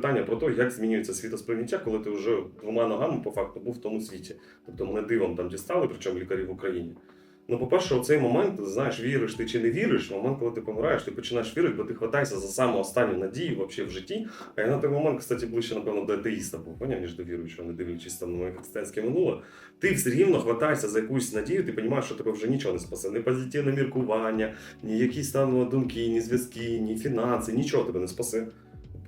питання про те, як змінюється світосприйняття, коли ти вже двома ногами по факту був в тому світі. Тобто мене дивом там дістали, причому лікарі в Україні. Ну, по-перше, оцей момент, знаєш, віриш ти чи не віриш, момент, коли ти помираєш, ти починаєш вірити, бо ти хватаєшся за саму останню надію вообще в житті. А я на той момент, кстати, ближче, напевно, до атеїста був, поняв, ніж до віруючого, не дивлячись там на моє християнське минуле. Ти все рівно хватаєшся за якусь надію, ти розумієш, що тебе вже нічого не спасе. Ні позитивне міркування, ні якісь там думки, ні зв'язки, ні фінанси, нічого тебе не спасе.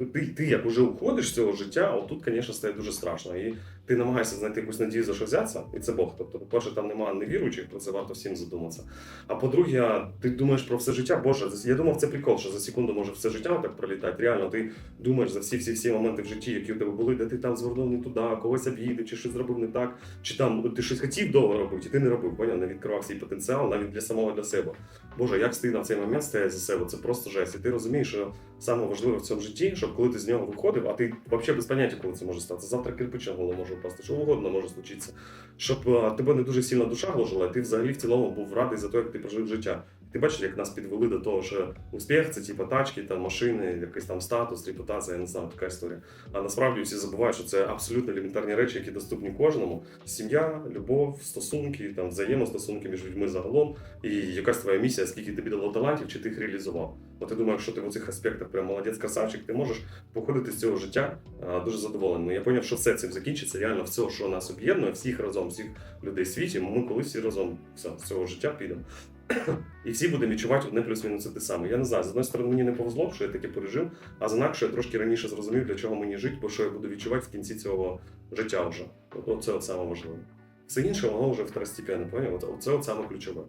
Ти, ти як уже уходиш з цього життя, отут, звісно, стає дуже страшно. І ти намагаєшся знайти якусь надію за що взятися, і це Бог. Тобто, по-перше, там немає невіруючих, про це варто всім задуматися. А по-друге, ти думаєш про все життя. Боже, я думав, це прикол, що за секунду може все життя так пролітати. Реально, ти думаєш за всі всі всі моменти в житті, які у тебе були, де ти там звернув не туди, когось обідав, чи щось зробив не так, чи там ти щось хотів довго робити, і ти не робив, поняв, не відкривав свій потенціал навіть для самого для себе. Боже, як ти на цей момент стоять за себе, це просто жесть. І ти розумієш, що саме важливе в цьому житті, щоб коли ти з нього виходив, а ти взагалі без поняття, коли це може стати. Завтра кирпич на голову може впасти, що угодно може случитися. Щоб тебе не дуже сильно душа гложила, ти взагалі в цілому був радий за те, як ти прожив життя. Ти бачиш, як нас підвели до того, що успіх це типу тачки, там машини, якийсь там статус, репутація, я не знаю, така історія. А насправді всі забувають, що це абсолютно елементарні речі, які доступні кожному. Сім'я, любов, стосунки, там взаємостосунки між людьми загалом, і якась твоя місія, скільки тобі дало талантів, чи ти їх реалізував. От я думаю, якщо ти в цих аспектах прям молодець красавчик, ти можеш походити з цього життя а, дуже задоволеним. Я зрозумів, що все цим закінчиться. Реально, все, що нас об'єднує, всіх разом, всіх людей в світі, ми колись всі разом все, з цього життя підемо. І всі будемо відчувати одне плюс-мінус те саме. Я не знаю, з одної сторони мені не повезло, що я таке пережив, а з інакше я трошки раніше зрозумів, для чого мені жити, бо що я буду відчувати в кінці цього життя вже. Оце от саме важливе. Все інше, воно вже второстепенне, поняв? От, це от саме ключове.